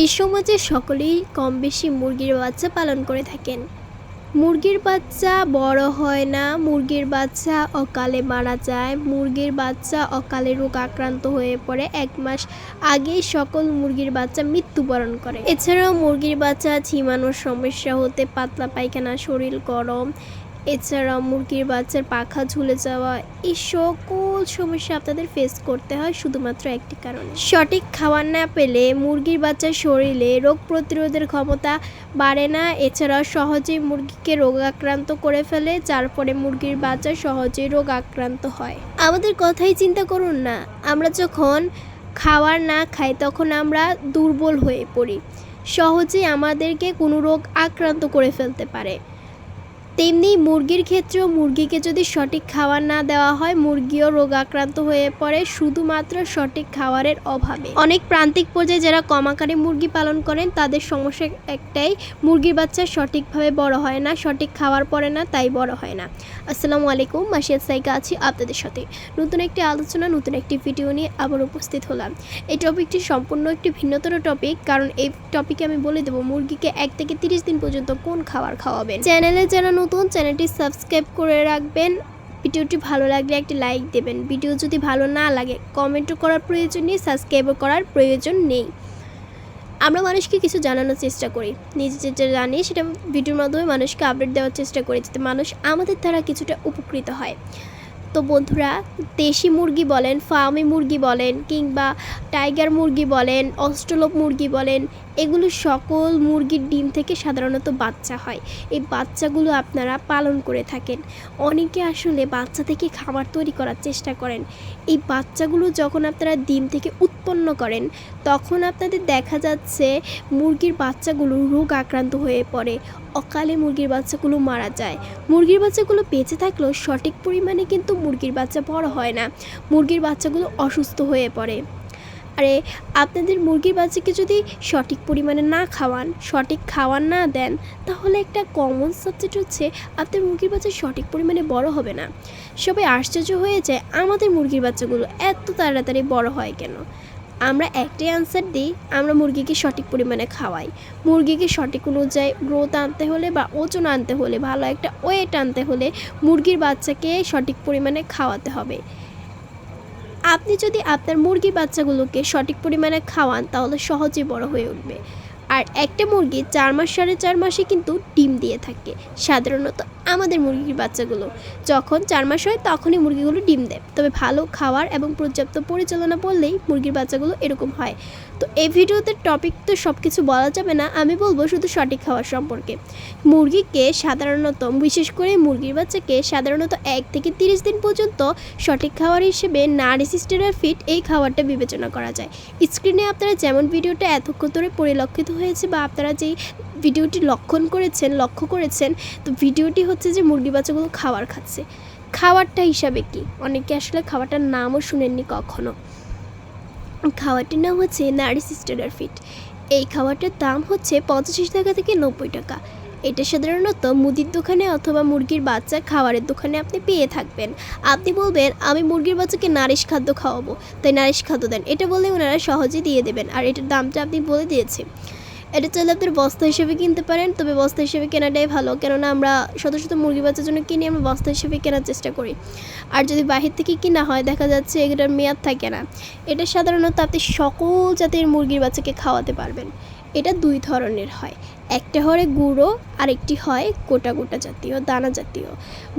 এই সমাজে সকলেই কম বেশি মুরগির বাচ্চা পালন করে থাকেন। মুরগির বাচ্চা বড় হয় না, মুরগির বাচ্চা অকালে মারা যায়, মুরগির বাচ্চা অকালে রোগ আক্রান্ত হয়ে পড়ে, এক মাস আগেই সকল মুরগির বাচ্চা মৃত্যুবরণ করে। এছাড়াও মুরগির বাচ্চা ঝিমানোর সমস্যা হতে, পাতলা পায়খানা, শরীর গরম এছাড়াও মুরগির বাচ্চার পাখা ঝুলে যাওয়া, এই সকল সমস্যা আপনাদের ফেস করতে হয় শুধুমাত্র একটি কারণে। সঠিক খাবার না পেলে মুরগির বাচ্চার শরীরে রোগ প্রতিরোধের ক্ষমতা বাড়ে না। এছাড়াও সহজেই মুরগিকে রোগ আক্রান্ত করে ফেলে, যার ফলে মুরগির বাচ্চা সহজেই রোগ আক্রান্ত হয়। আমাদের কথাই চিন্তা করুন না। আমরা যখন খাবার না খাই, তখন আমরা দুর্বল হয়ে পড়ি। সহজেই আমাদেরকে কোনো রোগ আক্রান্ত করে ফেলতে পারে। তেমনি মুরগির ক্ষেত্রেও মুরগিকে যদি সঠিক খাবার না দেওয়া হয়, মুরগিও রোগ আক্রান্ত হয়ে পড়ে শুধুমাত্র সঠিক খাবারের অভাবে। অনেক প্রান্তিক পর্যায়ে যারা কম আকারে মুরগি পালন করেন, তাদের সমস্যা একটাই, মুরগির বাচ্চা সঠিকভাবে বড় হয় না, সঠিক খাবার পড়ে না, তাই বড় হয় না। আসসালামু আলাইকুম মাসিয়াদ সাইকা আছি আপনাদের সাথে। নতুন একটি আলোচনা, নতুন একটি ভিডিও নিয়ে আবার উপস্থিত হলাম। এই টপিকটি সম্পূর্ণ একটি ভিন্নতর টপিক, কারণ এই টপিকে আমি বলে দেবো মুরগিকে এক থেকে তিরিশ দিন পর্যন্ত কোন খাবার খাওয়াবেন। চ্যানেলে যারা নতুন চ্যানেলটি সাবস্ক্রাইব করে রাখবেন। ভিডিওটি ভালো লাগলে একটি লাইক দেবেন। ভিডিও যদি ভালো না লাগে কমেন্টও করার প্রয়োজন নেই সাবস্ক্রাইবও করার প্রয়োজন নেই। আমরা মানুষকে কিছু জানানোর চেষ্টা করি। নিজে যেটা জানি, সেটা ভিডিওর মাধ্যমে মানুষকে আপডেট দেওয়ার চেষ্টা করি, যাতে মানুষ আমাদের দ্বারা কিছুটা উপকৃত হয়। তো বন্ধুরা, দেশি মুরগি বলেন ফার্মি মুরগি বলেন, কিংবা টাইগার মুরগি বলেন, অস্ট্রোলপ মুরগি বলেন, এগুলো সকল মুরগির ডিম থেকে সাধারণত বাচ্চা হয়। এই বাচ্চাগুলো আপনারা পালন করে থাকেন। অনেকে আসলে বাচ্চা থেকে খাবার তৈরি করার চেষ্টা করেন। এই বাচ্চাগুলো যখন আপনারা ডিম থেকে উৎপন্ন করেন, তখন আপনাদের দেখা যাচ্ছে মুরগির বাচ্চাগুলো রোগ আক্রান্ত হয়ে পড়ে। অকালে মুরগির বাচ্চাগুলো মারা যায়। মুরগির বাচ্চাগুলো বেঁচে থাকলেও সঠিক পরিমাণে কিন্তু মুরগির বাচ্চা বড় হয় না। মুরগির বাচ্চাগুলো অসুস্থ হয়ে পড়ে। আরে, আপনাদের মুরগির বাচ্চাকে যদি সঠিক পরিমাণে না খাওয়ান, সঠিক খাওয়ান না দেন, তাহলে একটা কমন সাবজেক্ট হচ্ছে আপনার মুরগির বাচ্চা সঠিক পরিমাণে বড় হবে না। সবাই আশ্চর্য হয়ে যায়, আমাদের মুরগির বাচ্চাগুলো এত তাড়াতাড়ি বড় হয় কেন? আমরা একটাই আনসার দিই, আমরা মুরগিকে সঠিক পরিমাণে খাওয়াই। মুরগিকে সঠিক অনুযায়ী গ্রোথ আনতে হলে বা ওজন আনতে হলে, ভালো একটা ওয়েট আনতে হলে মুরগির বাচ্চাকে সঠিক পরিমাণে খাওয়াতে হবে। আপনি যদি আপনার মুরগির বাচ্চাগুলোকে সঠিক পরিমাণে খাওয়ান, তাহলে সহজে বড় হয়ে উঠবে। আর একটা মুরগি চার মাস সাড়ে চার মাসে কিন্তু ডিম দিয়ে থাকে। সাধারণত আমাদের মুরগির বাচ্চাগুলো। যখন চার মাস হয়, তখনই মুরগিগুলো ডিম দেয়। তবে ভালো খাওয়ার এবং পর্যাপ্ত পরিচালনা করলেই মুরগির বাচ্চাগুলো এরকম হয়। তো এই ভিডিওতে টপিক তো সব কিছু বলা যাবে না, আমি বলব শুধু সঠিক খাবার সম্পর্কে। মুরগিকে সাধারণত, বিশেষ করে মুরগির বাচ্চাকে সাধারণত এক থেকে তিরিশ দিন পর্যন্ত সঠিক খাবার হিসেবে নারি সিস্টেরার ফিট এই খাবারটা বিবেচনা করা যায়। স্ক্রিনে আপনারা যেমন ভিডিওটা এতক্ষণ ধরে পরিলক্ষিত হয়েছে বা আপনারা যেই ভিডিওটি লক্ষণ করেছেন, লক্ষ্য করেছেন, তো ভিডিওটি হচ্ছে যে মুরগি বাচ্চাগুলো খাবার খাচ্ছে। খাবারটা হিসাবে কি? অনেকে আসলে খাবারটার নামও শুনেননি কখনো। খাবারটির নাম হচ্ছে নারী সিস্টার ফিট। এই খাবারটার দাম হচ্ছে পঁচাশি টাকা থেকে নব্বই টাকা। এটা সাধারণত মুদির দোকানে অথবা মুরগির বাচ্চা খাবারের দোকানে আপনি পেয়ে থাকবেন। আপনি বলবেন, আমি মুরগির বাচ্চাকে নারিশ খাদ্য খাওয়াবো। তাই নারিশ খাদ্য দেন। এটা বললে ওনারা সহজে দিয়ে দেবেন। আর এটার দামটা আপনি বলে দিয়েছে এটা চাইলে আপনার বস্তা হিসেবে কিনতে পারেন, তবে বস্তা হিসেবে কেনাটাই ভালো। কেননা আমরা শত শত মুরগি বাচ্চার জন্য কিনি, আমরা বস্তা হিসেবে কেনার চেষ্টা করি। আর যদি বাহির থেকে কিনা হয়, দেখা যাচ্ছে এটার মেয়াদ থাকে না। এটা সাধারণত আপনি সকল জাতের মুরগির বাচ্চাকে খাওয়াতে পারবেন। এটা দুই ধরনের হয়। একটা হয় গুঁড়ো আর একটি হয় গোটা গোটা জাতীয়, দানা জাতীয়।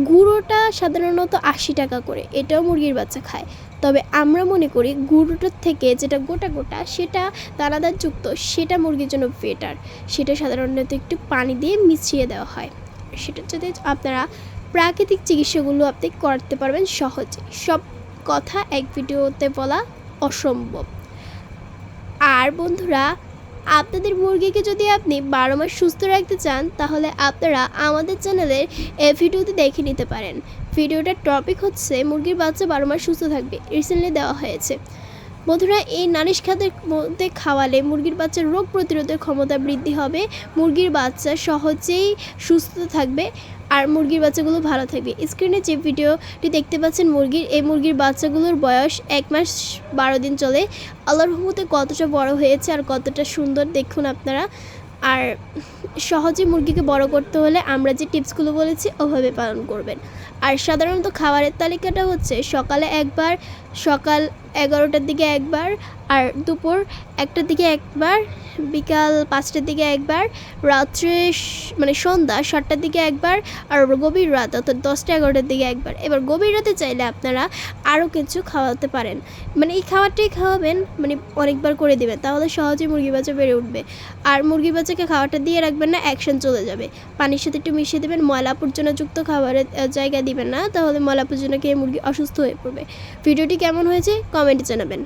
গুঁড়োটা সাধারণত আশি টাকা করে, এটাও মুরগির বাচ্চা খায়। তবে আমরা মনে করি গুঁড়োটার থেকে যেটা গোটা গোটা, সেটা দানাদার যুক্ত সেটা মুরগির জন্য বেটার সেটা সাধারণত একটু পানি দিয়ে মিশিয়ে দেওয়া হয়। সেটা যদি আপনারা প্রাকৃতিক চিকিৎসাগুলো আপনি করতে পারবেন সহজে। সব কথা এক ভিডিওতে বলা অসম্ভব। আর বন্ধুরা আপনাদের মুরগিকে যদি আপনি বারো মাস সুস্থ রাখতে চান, তাহলে আপনারা আমাদের চ্যানেলের এ ভিডিওতে দেখে নিতে পারেন। ভিডিওটার টপিক হচ্ছে মুরগির বাচ্চা বারো মাস সুস্থ থাকবে, রিসেন্টলি দেওয়া হয়েছে। বন্ধুরা, এই নারিশ খাদ্যের মধ্যে খাওয়ালে মুরগির বাচ্চার রোগ প্রতিরোধের ক্ষমতা বৃদ্ধি হবে। মুরগির বাচ্চা সহজেই সুস্থ থাকবে। আর মুরগির বাচ্চাগুলো ভালো থাকবে। স্ক্রিনে যে ভিডিওটি দেখতে পাচ্ছেন মুরগির, এই মুরগির বাচ্চাগুলোর বয়স এক মাস বারো দিন চলে। আল্লাহর রহমতে কতটা বড় হয়েছে আর কতটা সুন্দর দেখুন আপনারা। আর সহজে মুরগিকে বড় করতে হলে আমরা যে টিপসগুলো বলেছি, ওভাবে পালন করবেন। আর সাধারণত খাবারের তালিকাটা হচ্ছে সকালে একবার, সকাল এগারোটার দিকে একবার, আর দুপুর একটার দিকে একবার, বিকাল পাঁচটার দিকে একবার, রাত্রে মানে সন্ধ্যা সাতটার দিকে একবার, আর গভীর রাত অর্থাৎ দশটা এগারোটার দিকে একবার। এবার গভীর রাতে চাইলে আপনারা আরও কিছু খাওয়াতে পারেন। মানে এই খাবারটাই খাওয়াবেন মানে অনেকবার করে দেবেন, তাহলে সহজেই মুরগি বাচ্চা বেড়ে উঠবে। আর মুরগি বাচ্চাকে খাবারটা দিয়ে রাখবেন না অ্যাকশন চলে যাবে। পানির সাথে একটু মিশিয়ে দেবেন, ময়লা আবর্জনাযুক্ত খাবারের জায়গা দিবেন না, তাহলে ময়লা আবর্জনা খেয়ে মুরগি অসুস্থ হয়ে পড়বে। ভিডিওটি কেমন হয়েছে? কমেন্টে জানাবেন